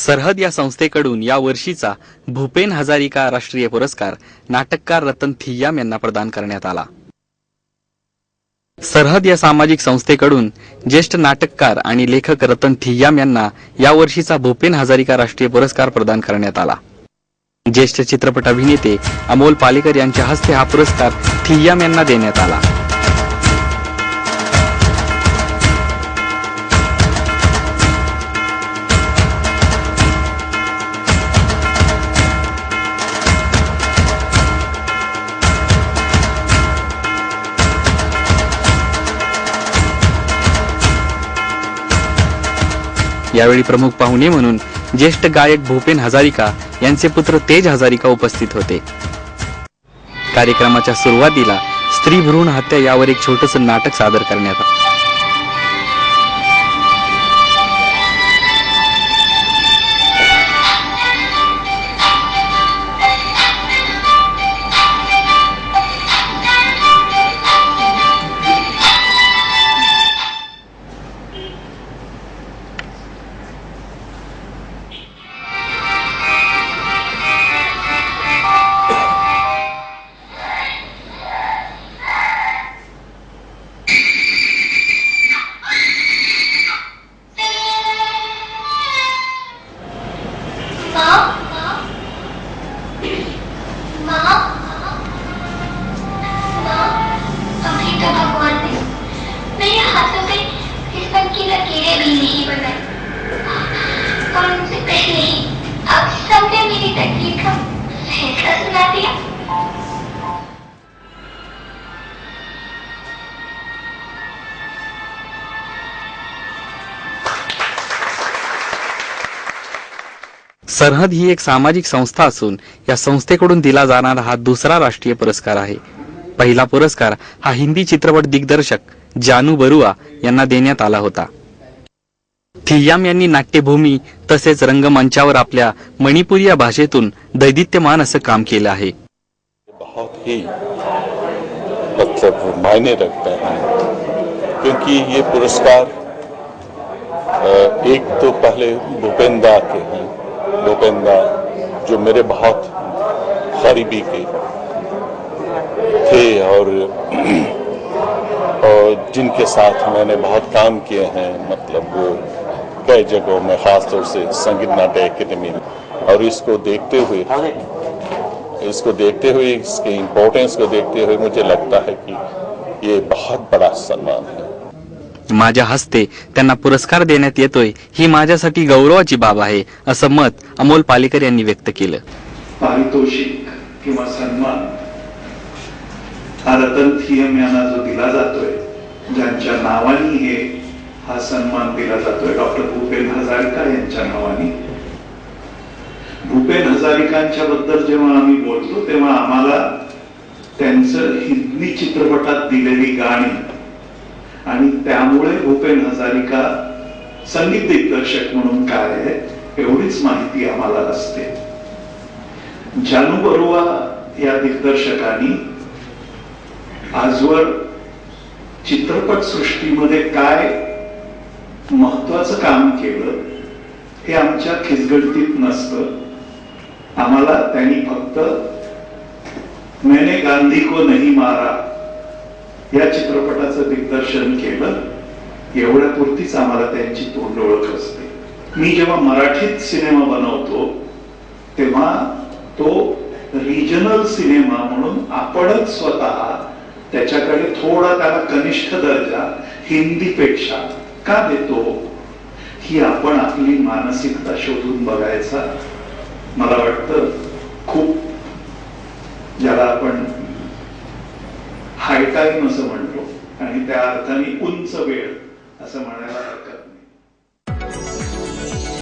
सरहद या संस्थेकडून या वर्षीचा भूपेन हजारिका राष्ट्रीय पुरस्कार नाटककार रतन थिय्याम यांना प्रदान करण्यात आला. सरहद या सामाजिक संस्थेकडून ज्येष्ठ नाटककार आणि लेखक रतन थिय्याम यांना या वर्षीचा भूपेन हजारिका राष्ट्रीय पुरस्कार प्रदान करण्यात आला. ज्येष्ठ चित्रपट अभिनेते अमोल पालेकर यांच्या हस्ते हा पुरस्कार थिय्याम यांना देण्यात आला. यावेळी प्रमुख पाहुणे म्हणून ज्येष्ठ गायक भूपेन हजारिका यांचे पुत्र तेज हजारिका उपस्थित होते. कार्यक्रमाच्या सुरुवातीला स्त्री भ्रूण हत्या यावर एक छोटस नाटक सादर करण्यात आलं. तो भगवान है मेरे हाथों पे किस्मत की लकीरें भी नहीं बनाई और उनसे पहले ही अब सबने मेरी तकलीफ का फैसला सुना दिया सरहद ही एक सामाजिक संस्था असून या संस्थेकडून दिला जाणारा हा दुसरा राष्ट्रीय पुरस्कार आहे. पहिला पुरस्कार हा हिंदी चित्रपट दिग्दर्शक जानू बरुआ यांना देण्यात आला होता. थिय्याम यांनी नाट्यभूमी तसेच रंगमंचावर आपल्या मणिपुरी या भाषेतून दैदित्यमान असं काम केलं आहे. बहुत ही मतलब मायने रखता है क्योंकि ये पुरस्कार एक तो पहले भूपेंदा के हैं भूपेंदा जो मेरे बहुत करीबी के थे और और जिनके साथ मैंने बहुत काम किए हैं मतलब कई जगहों में खास तौर से संगीत नाट्य एकेडमी में। और इसको देखते हुए इसको देखते हुए इसके इम्पोर्टेंस को देखते हुए मुझे लगता है कि ये बहुत बड़ा सम्मान है। माझ्या हस्ते त्यांना पुरस्कार देण्यात येतोय ही माझ्यासाठी गौरवाची बाब आहे असं मत अमोल पालेकर यांनी व्यक्त केलं. पारितोषिक किंवा सन्मान हा रतन थियम यांना जो दिला जातोय. ज्यांच्या नावानी हे हा सन्मान दिला जातोय. डॉक्टर भूपेन हजारिका यांच्या नावाने. भूपेन हजारिकांच्या बद्दल जेव्हा आम्ही बोलतो तेव्हा आम्हाला त्यांचं हिंदी चित्रपटात दिलेली गाणी आणि त्यामुळे भूपेन हजारिका संगीत दिग्दर्शक म्हणून काय आहे एवढीच माहिती आम्हाला असते. जानू बरुआ या दिग्दर्शकांनी आजवर चित्रपट सृष्टीमध्ये काय महत्वाचं काम केलं हे आमच्या खिचगडतीत नसतं. आम्हाला त्यांनी फक्त मैने गांधी को नहीं मारा या चित्रपटाचं दिग्दर्शन केलं. एवढ्यापुरतीच आम्हाला त्यांची तोंड ओळख असते. मी जेव्हा मराठीत सिनेमा बनवतो तेव्हा तो रिजनल सिनेमा म्हणून आपणच स्वतः त्याच्याकडे थोडा त्याला कनिष्ठ दर्जा हिंदीपेक्षा का देतो? ही आपण आपली मानसिकता शोधून बघायचा. मला वाटतं खूप ज्याला आपण हाय टाईम असं म्हणतो. आणि त्या अर्थाने उंच वेळ असं म्हणायला हरकत